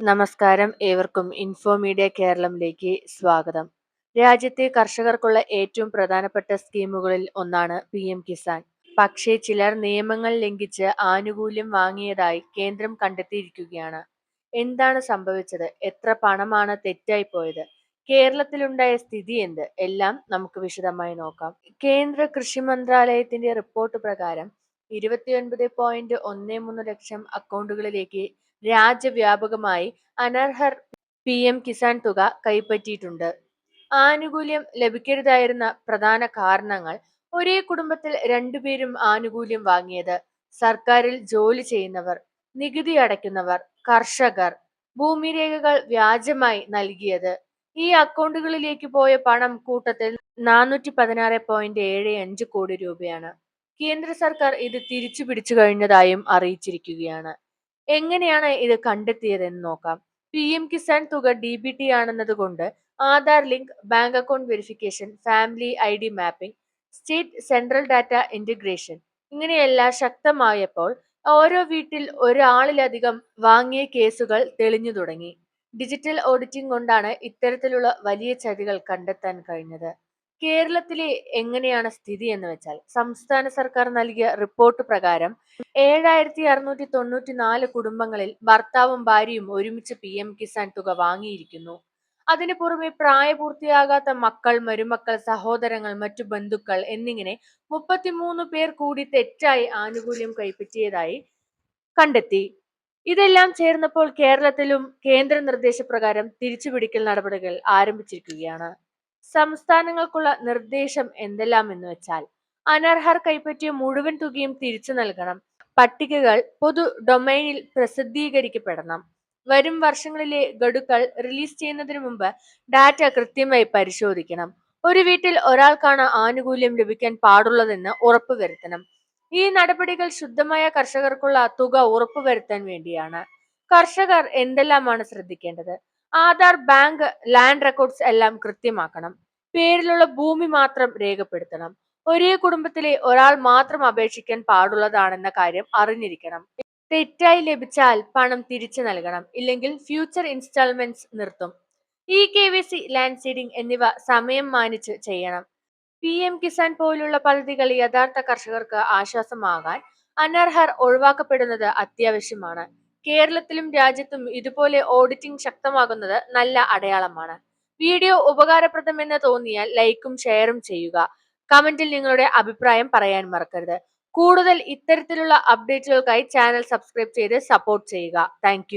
നമസ്കാരം. ഏവർക്കും info media കേരളത്തിലേക്ക് സ്വാഗതം. രാജ്യത്തെ കർഷകർക്കുള്ള ഏറ്റവും പ്രധാനപ്പെട്ട സ്കീമുകളിൽ ഒന്നാണ് പി എം കിസാൻ പക്ഷേ ചിലർ നിയമങ്ങൾ ലംഘിച്ച് ആനുകൂല്യം വാങ്ങിയതായി കേന്ദ്രം കണ്ടെത്തിയിരിക്കുകയാണ്. എന്താണ് സംഭവിച്ചത്? എത്ര പണമാണ് തെറ്റായി പോയത്? കേരളത്തിലുണ്ടായ സ്ഥിതി എന്ത്? എല്ലാം നമുക്ക് വിശദമായി നോക്കാം. കേന്ദ്ര കൃഷി മന്ത്രാലയത്തിന്റെ റിപ്പോർട്ട് പ്രകാരം ഇരുപത്തിയൊൻപത് പോയിന്റ് ഒന്ന് മൂന്ന് ലക്ഷം അക്കൗണ്ടുകളിലേക്ക് രാജ്യവ്യാപകമായി അനർഹർ പി എം കിസാൻ തുക കൈപ്പറ്റിയിട്ടുണ്ട്. ആനുകൂല്യം ലഭിക്കരുതായിരുന്ന പ്രധാന കാരണങ്ങൾ ഒരേ കുടുംബത്തിൽ രണ്ടുപേരും ആനുകൂല്യം വാങ്ങിയത് സർക്കാരിൽ ജോലി ചെയ്യുന്നവർ നികുതി അടയ്ക്കുന്നവർ കർഷകർ. ഭൂമിരേഖകൾ വ്യാജമായി നൽകിയത്. ഈ അക്കൗണ്ടുകളിലേക്ക് പോയ പണം കൂട്ടത്തിൽ നാനൂറ്റി പതിനാറ് പോയിന്റ് ഏഴ് അഞ്ച് കോടി രൂപയാണ്. കേന്ദ്ര സർക്കാർ ഇത് തിരിച്ചു പിടിച്ചു കഴിഞ്ഞതായും അറിയിച്ചിരിക്കുകയാണ്. എങ്ങനെയാണ് ഇത് കണ്ടെത്തിയതെന്ന് നോക്കാം. പി എം കിസാൻ തുക D B T ആണെന്നതുകൊണ്ട് Aadhaar link bank account verification family I D mapping state central data integration ഇങ്ങനെയെല്ലാം ശക്തമായപ്പോൾ ഓരോ വീട്ടിൽ ഒരാളിലധികം വാങ്ങിയ കേസുകൾ തെളിഞ്ഞു തുടങ്ങി. ഡിജിറ്റൽ ഓഡിറ്റിംഗ് കൊണ്ടാണ് ഇത്തരത്തിലുള്ള വലിയ ചതികൾ കണ്ടെത്താൻ കഴിഞ്ഞത്. കേരളത്തിലെ എങ്ങനെയാണ് സ്ഥിതി എന്ന് വെച്ചാൽ സംസ്ഥാന സർക്കാർ നൽകിയ റിപ്പോർട്ട് പ്രകാരം ഏഴായിരത്തി അറുന്നൂറ്റി തൊണ്ണൂറ്റി നാല് കുടുംബങ്ങളിൽ ഭർത്താവും ഭാര്യയും ഒരുമിച്ച് പി എം കിസാൻ തുക വാങ്ങിയിരിക്കുന്നു. അതിനു പുറമെ പ്രായപൂർത്തിയാകാത്ത മക്കൾ മരുമക്കൾ സഹോദരങ്ങൾ മറ്റു ബന്ധുക്കൾ എന്നിങ്ങനെ മുപ്പത്തിമൂന്ന് പേർ കൂടി തെറ്റായി ആനുകൂല്യം കൈപ്പറ്റിയതായി കണ്ടെത്തി. ഇതെല്ലാം ചേർന്നപ്പോൾ കേരളത്തിലും കേന്ദ്ര നിർദ്ദേശപ്രകാരം തിരിച്ചുപിടിക്കൽ നടപടികൾ ആരംഭിച്ചിരിക്കുകയാണ്. സംസ്ഥാനങ്ങൾക്കുള്ള നിർദ്ദേശം എന്തെല്ലാം എന്ന് വെച്ചാൽ അനർഹർ കൈപ്പറ്റിയ മുഴുവൻ തുകയും തിരിച്ചു നൽകണം. പട്ടികകൾ പൊതു ഡൊമൈനിൽ പ്രസിദ്ധീകരിക്കപ്പെടണം. വരും വർഷങ്ങളിലെ ഗഡുക്കൾ റിലീസ് ചെയ്യുന്നതിന് മുമ്പ് ഡാറ്റ കൃത്യമായി പരിശോധിക്കണം. ഒരു വീട്ടിൽ ഒരാൾക്കാണ് ആനുകൂല്യം ലഭിക്കാൻ പാടുള്ളതെന്ന് ഉറപ്പുവരുത്തണം. ഈ നടപടികൾ ശുദ്ധമായ കർഷകർക്കുള്ള തുക ഉറപ്പുവരുത്താൻ വേണ്ടിയാണ്. കർഷകർ എന്തെല്ലാമാണ് ശ്രദ്ധിക്കേണ്ടത്? ആധാർ ബാങ്ക് ലാൻഡ് റെക്കോർഡ്സ് എല്ലാം കൃത്യമാക്കണം. പേരിലുള്ള ഭൂമി മാത്രം രേഖപ്പെടുത്തണം. ഒരേ കുടുംബത്തിലെ ഒരാൾ മാത്രം അപേക്ഷിക്കാൻ പാടുള്ളതാണെന്ന കാര്യം അറിഞ്ഞിരിക്കണം. തെറ്റായി ലഭിച്ചാൽ പണം തിരിച്ചു നൽകണം. ഇല്ലെങ്കിൽ ഫ്യൂച്ചർ ഇൻസ്റ്റാൾമെന്റ്സ് നിർത്തും. E K V C land seeding എന്നിവ സമയം മാനിച്ച് ചെയ്യണം. പി എം കിസാൻ പോലുള്ള പദ്ധതികൾ യഥാർത്ഥ കർഷകർക്ക് ആശ്വാസമാകാൻ അനർഹർ ഒഴിവാക്കപ്പെടുന്നത് അത്യാവശ്യമാണ്. കേരളത്തിലും രാജ്യത്തും ഇതുപോലെ ഓഡിറ്റിംഗ് ശക്തമാകുന്നത് നല്ല അടയാളമാണ്. വീഡിയോ ഉപകാരപ്രദമെന്ന് തോന്നിയാൽ ലൈക്കും ഷെയറും ചെയ്യുക. കമന്റിൽ നിങ്ങളുടെ അഭിപ്രായം പറയാൻ മറക്കരുത്. കൂടുതൽ ഇത്തരത്തിലുള്ള അപ്ഡേറ്റുകൾക്കായി ചാനൽ സബ്സ്ക്രൈബ് ചെയ്ത് സപ്പോർട്ട് ചെയ്യുക. താങ്ക്